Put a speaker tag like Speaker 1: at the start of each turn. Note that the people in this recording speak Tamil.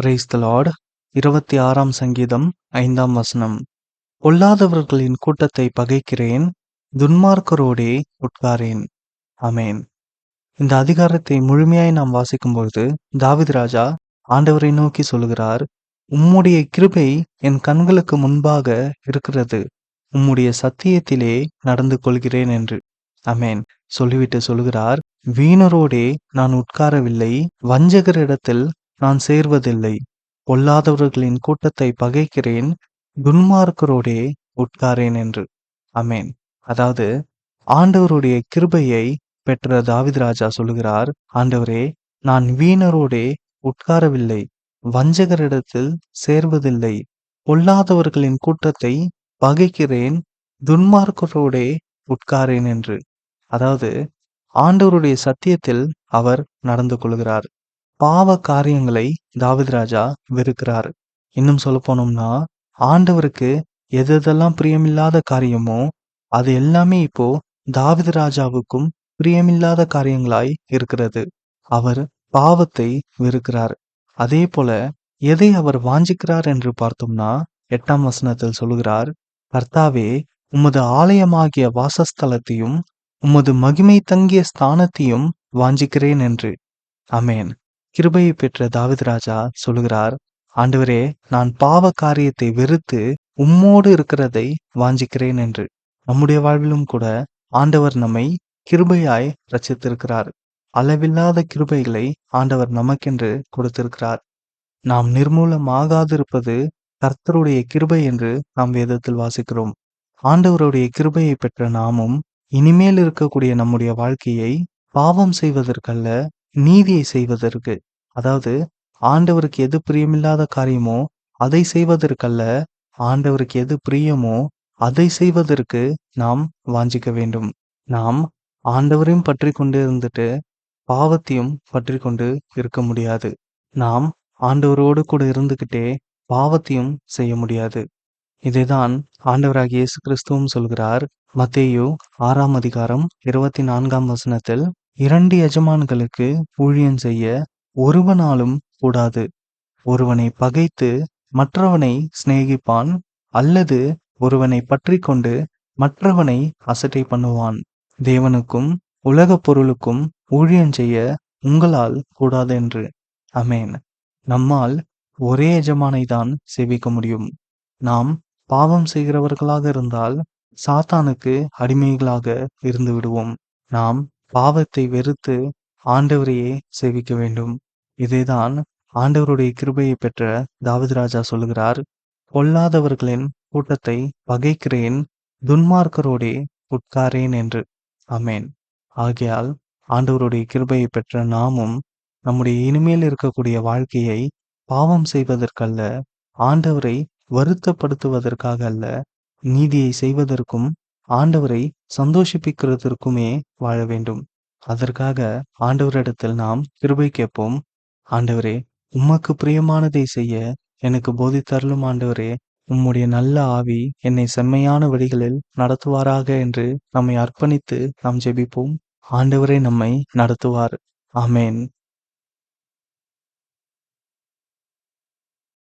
Speaker 1: பிரைஸ் த லார்ட் இருபத்தி ஆறாம் சங்கீதம் ஐந்தாம் வசனம். பொல்லாதவர்களின் கூட்டத்தை பகைக்கிறேன் துன்மார்க்கரோடே உட்காரேன். அமேன் இந்த அதிகாரத்தை முழுமையாய் நாம் வாசிக்கும் பொழுது தாவித் ராஜா ஆண்டவரை நோக்கி சொல்கிறார் உம்முடைய கிருபை என் கண்களுக்கு முன்பாக இருக்கிறது. உம்முடைய சத்தியத்திலே நடந்து கொள்கிறேன் என்று. அமேன் சொல்லிவிட்டு சொல்கிறார் வீணரோடே நான் உட்காரவில்லை. வஞ்சகரிடத்தில் நான் சேர்வதில்லை. பொல்லாதவர்களின் கூட்டத்தை பகைக்கிறேன். துன்மார்க்கரோடே உட்காரேன் என்று. அமேன் அதாவது ஆண்டவருடைய கிருபையை பெற்ற தாவித் ராஜா சொல்லுகிறார் ஆண்டவரே நான் வீணரோடே உட்காரவில்லை. வஞ்சகரிடத்தில் சேர்வதில்லை. பொல்லாதவர்களின் கூட்டத்தை பகைக்கிறேன். துன்மார்க்கரோடே உட்காரேன் என்று. அதாவது ஆண்டவருடைய சத்தியத்தில் அவர் நடந்து கொள்கிறார். பாவ காரியங்களை தாவித் ராஜா வெறுக்கிறார். இன்னும் சொல்ல போனோம்னா ஆண்டவருக்கு எதெல்லாம் பிரியமில்லாத காரியமோ அது எல்லாமே இப்போ தாவித ராஜாவுக்கும் பிரியமில்லாத காரியங்களாய் இருக்கிறது. அவர் பாவத்தை வெறுக்கிறார். அதே போல எதை அவர் வாஞ்சிக்கிறார் என்று பார்த்தோம்னா எட்டாம் வசனத்தில் சொல்கிறார் கர்த்தாவே உமது ஆலயமாகிய வாசஸ்தலத்தையும் உமது மகிமை தங்கிய ஸ்தானத்தையும் வாஞ்சிக்கிறேன் என்று. அமேன் கிருபையை பெற்ற தாவித் ராஜா சொல்லுகிறார் ஆண்டவரே நான் பாவ காரியத்தை வெறுத்து உம்மோடு இருக்கிறதை வாஞ்சிக்கிறேன் என்று. நம்முடைய வாழ்விலும் கூட ஆண்டவர் நம்மை கிருபையாய் ரச்சித்திருக்கிறார் அளவில்லாத கிருபைகளை ஆண்டவர் நமக்கென்று கொடுத்திருக்கிறார். நாம் நிர்மூலமாகாதிருப்பது கர்த்தருடைய கிருபை என்று நாம் வேதத்தில் வாசிக்கிறோம். ஆண்டவருடைய கிருபையை பெற்ற நாமும் இனிமேல் இருக்கக்கூடிய நம்முடைய வாழ்க்கையை பாவம் செய்வதற்கல்ல நீதியை செய்வதற்கு. அதாவது ஆண்டவருக்கு எது பிரியமில்லாத காரியமோ அதை செய்வதற்கல்ல ஆண்டவருக்கு எது பிரியமோ அதை செய்வதற்கு நாம் வாஞ்சிக்க வேண்டும். நாம் ஆண்டவரையும் பற்றி கொண்டு இருந்துட்டு பாவத்தையும் பற்றி கொண்டு இருக்க முடியாது. நாம் ஆண்டவரோடு கூட இருந்துக்கிட்டே பாவத்தையும் செய்ய முடியாது. இதைதான் ஆண்டவராகிய இயேசு கிறிஸ்துவும் சொல்கிறார். மத்தேயு ஆறாம் அதிகாரம் இருபத்தி நான்காம் வசனத்தில் இரண்டு எஜமான்களுக்கு ஊழியம் செய்ய ஒருவனாலும் கூடாது. ஒருவனை பகைத்து மற்றவனை சிநேகிப்பான் அல்லது ஒருவனை பற்றி கொண்டு மற்றவனை அசட்டை பண்ணுவான். தேவனுக்கும் உலகப் பொருளுக்கும் ஊழியம் செய்ய உங்களால் கூடாது என்று அமேன் நம்மால் ஒரே எஜமானை தான் சேவிக்க முடியும். நாம் பாவம் செய்கிறவர்களாக இருந்தால் சாத்தானுக்கு அடிமைகளாக இருந்து விடுவோம். நாம் பாவத்தை வெறுத்து ஆண்டவரையே சேவிக்க வேண்டும். இதைதான் ஆண்டவருடைய கிருபையை பெற்ற தாவித் ராஜா சொல்லுகிறார். பொல்லாதவர்களின் கூட்டத்தை பகைக்கிறேன் துன்மார்க்கரோடே உட்காரேன் என்று. அமேன் ஆகையால் ஆண்டவருடைய கிருபையை பெற்ற நாமும் நம்முடைய இனிமேல் இருக்கக்கூடிய வாழ்க்கையை பாவம் செய்வதற்கல்ல ஆண்டவரை வருத்தப்படுத்துவதற்காக அல்ல நீதியை செய்வதற்கும் ஆண்டவரை சந்தோஷிப்பிக்கிறதற்குமே வாழ வேண்டும். அதற்காக ஆண்டவரிடத்தில் நாம் கிருபை கேட்போம். ஆண்டவரே உமக்கு பிரியமானதை செய்ய எனக்கு போதித்தருளும் ஆண்டவரே உம்முடைய நல்ல ஆவி என்னை செம்மையான வழிகளில் நடத்துவாராக என்று நம்மை அர்ப்பணித்து நாம் ஜெபிப்போம். ஆண்டவரே நம்மை நடத்துவார். ஆமேன்.